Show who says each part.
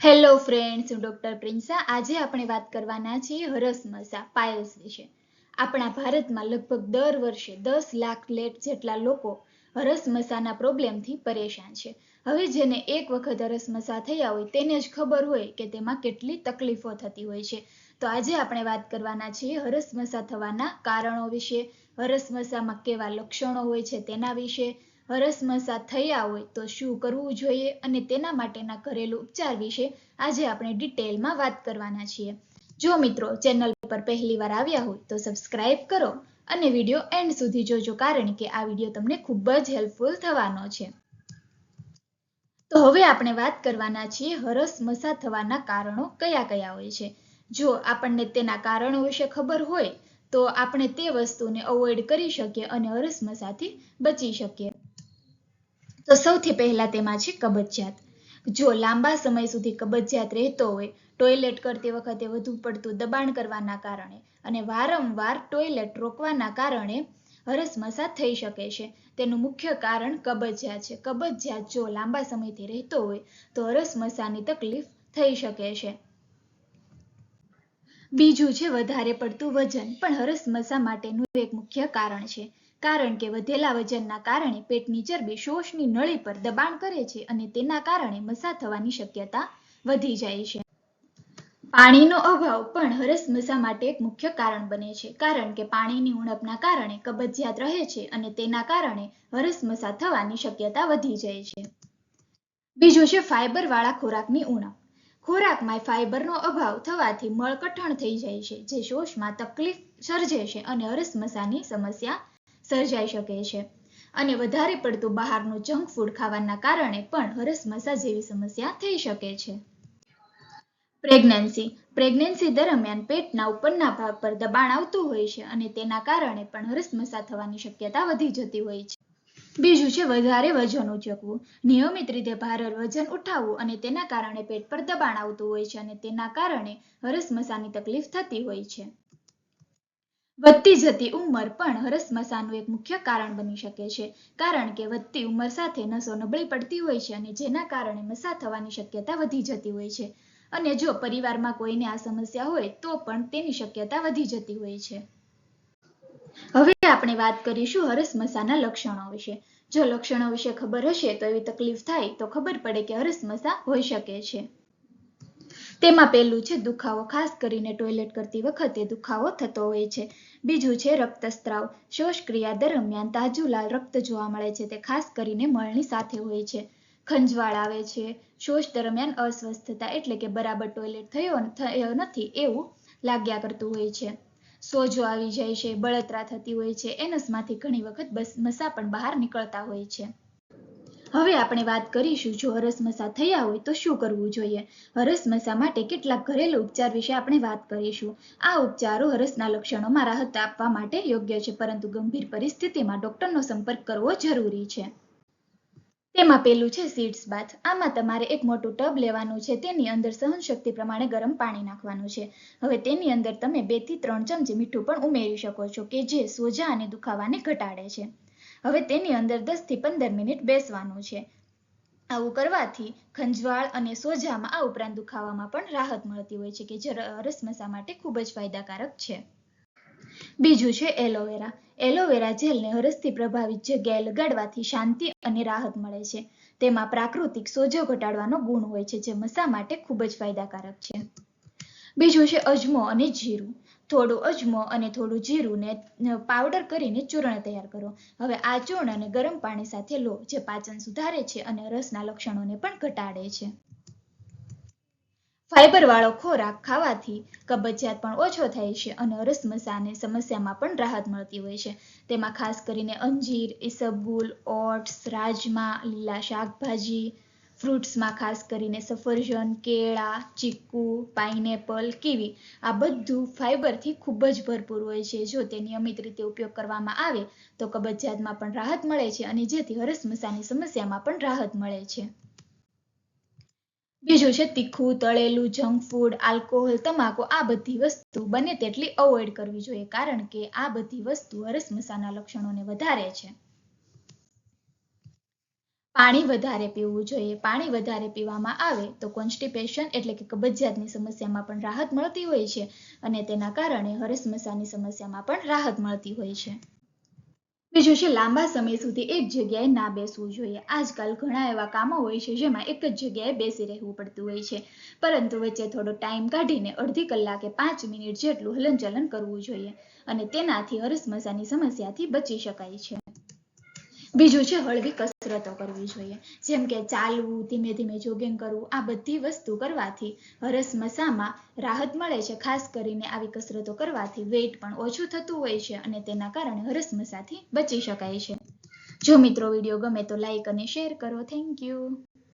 Speaker 1: Hello friends હું doctor Prinsa આજે આપણે વાત કરવાના છીએ હરસમસા પાયલ્સ વિશે. આપણા ભારતમાં લગભગ દર વર્ષે દસ લાખ લેટ જેટલા લોકો હરસમસાના પ્રોબ્લેમથી પરેશાન છે. હવે જેને એક વખત હરસમસા થયા હોય તેને જ ખબર હોય કે તેમાં કેટલી તકલીફો થતી હોય છે. તો આજે આપણે વાત કરવાના છીએ હરસમસા થવાના કારણો વિશે હરસમસામાં કેવા લક્ષણો હોય છે તેના વિશે હરસમસા થયા હોય તો શું કરવું જોઈએ અને તેના માટેના ઘરેલું ઉપચાર વિશે આજે આપણે ડિટેલમાં વાત કરવાના છીએ. જો મિત્રો ચેનલ પર પહેલી વાર આવ્યા હોય તો સબસ્ક્રાઇબ કરો અને વીડિયો એન્ડ સુધી જોજો કારણ કે આ વીડિયો તમને ખૂબ જ હેલ્પફુલ થવાનો છે. તો હવે આપણે વાત કરવાના છીએ હરસમસા થવાના કારણો કયા કયા હોય છે. જો આપણને તેના કારણો વિશે ખબર હોય તો આપણે તે વસ્તુને અવોઇડ કરી શકીએ અને હરસમસાથી બચી શકીએ. તો સૌથી પહેલા તેમાં છે કબજિયાત. જો લાંબા સમય સુધી કબજિયાત રહેતો હોય, ટોયલેટ કરતી વખતે વધુ પડતું દબાણ કરવાના કારણે અને વારંવાર ટોયલેટ રોકવાના કારણે હરસમસા થઈ શકે છે. તેનું મુખ્ય કારણ કબજિયાત છે. કબજિયાત જો લાંબા સમયથી રહેતો હોય, તો હરસમસાની તકલીફ થઈ શકે છે. બીજું છે વધારે પડતું વજન. પણ હરસમસા માટેનું એક મુખ્ય કારણ છે. કારણ કે વધેલા વજનના કારણે પેટની ચરબી શોષની નળી પર દબાણ કરે છે અને તેના કારણે મસા થવાની શક્યતા વધી જાય છે. પાણીનો અભાવ પણ હરસમસા માટે એક મુખ્ય કારણ બને છે, કારણ કે પાણીની ઉણપના કારણે કબજિયાત રહે છે અને તેના કારણે હરસમસા થવાની શક્યતા વધી જાય છે. બીજું છે ફાઈબર વાળા ખોરાકની ઉણપ. ખોરાકમાં ફાઈબરનો અભાવ થવાથી મળકઠણ થઈ જાય છે, જે શોષમાં તકલીફ સર્જે છે અને હરસમસાની સમસ્યા સર્જાઈ શકે છે. અને વધારે પડતું બહારનું જંક ફૂડ ખાવાના કારણે પણ હરસમસા જેવી સમસ્યા થઈ શકે છે. પ્રેગ્નન્સી પ્રેગ્નન્સી દરમિયાન પેટના ઉપરના ભાગ પર દબાણ આવતું હોય છે અને તેના કારણે પણ હરસમસા થવાની શક્યતા વધી જતી હોય છે. બીજું છે વધારે વજન ઉચકવું. નિયમિત રીતે ભારે વજન ઉઠાવવું અને તેના કારણે પેટ પર દબાણ આવતું હોય છે અને તેના કારણે હરસમસાની તકલીફ થતી હોય છે. વધતી જતી ઉંમર પણ હરસમસાનું એક મુખ્ય કારણ બની શકે છે. કારણ કે વધતી ઉંમર સાથે નસો નબળી પડતી હોય છે અને જેના કારણે મસા થવાની શક્યતા વધી જતી હોય છે. અને જો પરિવારમાં કોઈને આ સમસ્યા હોય તો પણ તેની શક્યતા વધી જતી હોય છે. હવે આપણે વાત કરીશું હરસમસાના લક્ષણો વિશે. જો લક્ષણો વિશે ખબર હશે તો એવી તકલીફ થાય તો ખબર પડે કે હરસમસા હોઈ શકે છે. તેમાં પહેલું છે દુખાવો. ખાસ કરીને ટોયલેટ કરતી વખતે દુખાવો થતો હોય છે. બીજું છે રક્તસ્ત્રાવ. શોષક્રિયા દરમિયાન તાજું લાલ રક્ત જોવા મળે છે. તે ખાસ કરીને મળની સાથે હોય છે. ખંજવાળ આવે છે. શોષ દરમિયાન અસ્વસ્થતા એટલે કે બરાબર ટોયલેટ થયો થયો નથી એવું લાગ્યા કરતું હોય છે. સોજો આવી જાય છે, બળતરા થતી હોય છે. એનસમાંથી ઘણી વખત બસ, મસા પણ બહાર નીકળતા હોય છે. હવે આપણે વાત કરીશું જો હરસમસા થયા હોય તો શું કરવું જોઈએ? હરસમસા માટે કેટલાક ઘરેલું ઉપચાર વિશે આપણે વાત કરીશું. આ ઉપચારો હરસના લક્ષણોમાં રાહત આપવા માટે યોગ્ય છે, પરંતુ ગંભીર પરિસ્થિતિમાં ડોક્ટરનો સંપર્ક કરવો જરૂરી છે. તેમાં પેલું છે સીડ્સ બાથ. આમાં તમારે એક મોટું ટબ લેવાનું છે, તેની અંદર સહનશક્તિ પ્રમાણે ગરમ પાણી નાખવાનું છે. હવે તેની અંદર તમે બેથી ત્રણ ચમચી મીઠું પણ ઉમેરી શકો છો, કે જે સોજા અને દુખાવાને ઘટાડે છે. હવે તેની અંદર દસથી પંદર મિનિટ બેસવાનું છે. આવું કરવાથી ખંજવાળ અને સોજામાં આ ઉપરાંત દુખાવામાં પણ રાહત મળતી હોય છે કે જે રસમસા માટે ખૂબ જ ફાયદાકારક છે. બીજું છે એલોવેરા. એલોવેરા જેલને હરસથી પ્રભાવિત જગ્યાએ લગાડવાથી શાંતિ અને રાહત મળે છે. તેમાં પ્રાકૃતિક સોજો ઘટાડવાનો ગુણ હોય છે, જે મસા માટે ખૂબ જ ફાયદાકારક છે. બીજું છે અજમો અને જીરું. થોડું અજમો અને થોડું જીરુંને પાવડર કરીને ચૂર્ણ તૈયાર કરો. હવે આ ચૂર્ણને ગરમ પાણી સાથે લો, જે પાચન સુધારે છે અને રસના લક્ષણોને પણ ઘટાડે છે. ફાઈબર વાળો ખોરાક ખાવાથી કબજિયાત પણ ઓછો થાય છે અને અરસમસાની સમસ્યામાં પણ રાહત મળતી હોય છે. તેમાં ખાસ કરીને અંજીર, ઈસબગુલ, ઓટ્સ, રાજમા, લીલા શાકભાજી ફ્રૂટ્સમાં ખાસ કરીને સફરજન, કેળા, ચીકુ, પાઇનેપલ, કીવી, આ બધું ફાઇબરથી ખૂબ જ ભરપૂર હોય છે. જો તે નિયમિત રીતે ઉપયોગ કરવામાં આવે, તો કબજિયાતમાં પણ રાહત મળે છે અને જેથી હરસમસાની સમસ્યામાં પણ રાહત મળે છે. બીજું છે તીખું, તળેલું, જંક ફૂડ, આલ્કોહોલ, તમાકુ, આ બધી વસ્તુ બને તેટલી અવોઇડ કરવી જોઈએ, કારણ કે આ બધી વસ્તુ હરસમસાના લક્ષણોને વધારે છે. પાણી વધારે પીવું જોઈએ, પાણી વધારે પીવામાં આવે તો કોન્સ્ટિપેશન એટલે કે કબજિયાતની સમસ્યામાં પણ રાહત મળતી હોય છે અને તેના કારણે હરસમસાની સમસ્યામાં પણ રાહત મળતી હોય છે. બીજું છે લાંબા સમય સુધી એક જગ્યાએ ના બેસવું જોઈએ. આજકાલ ઘણા એવા કામો હોય છે જેમાં એક જ જગ્યાએ બેસી રહેવું પડતું હોય છે. પરંતુ વચ્ચે થોડો ટાઈમ કાઢીને અડધી કલાકે પાંચ મિનિટ જેટલું હલનચલન કરવું જોઈએ અને તેનાથી હરસમસાની સમસ્યાથી બચી શકાય છે. બીજું છે હળવી કસરતો કરવી જોઈએ. જેમ કે ચાલવું, ધીમે ધીમે જોગિંગ કરવું, આ બધી વસ્તુ કરવાથી હરસમસામાં રાહત મળે છે. ખાસ કરીને આવી કસરતો કરવાથી વેઇટ પણ ઓછું થતું હોય છે અને તેના કારણે હરસમસાથી બચી શકાય છે. જો મિત્રો વીડિયો ગમે તો લાઈક અને શેર કરો. Thank you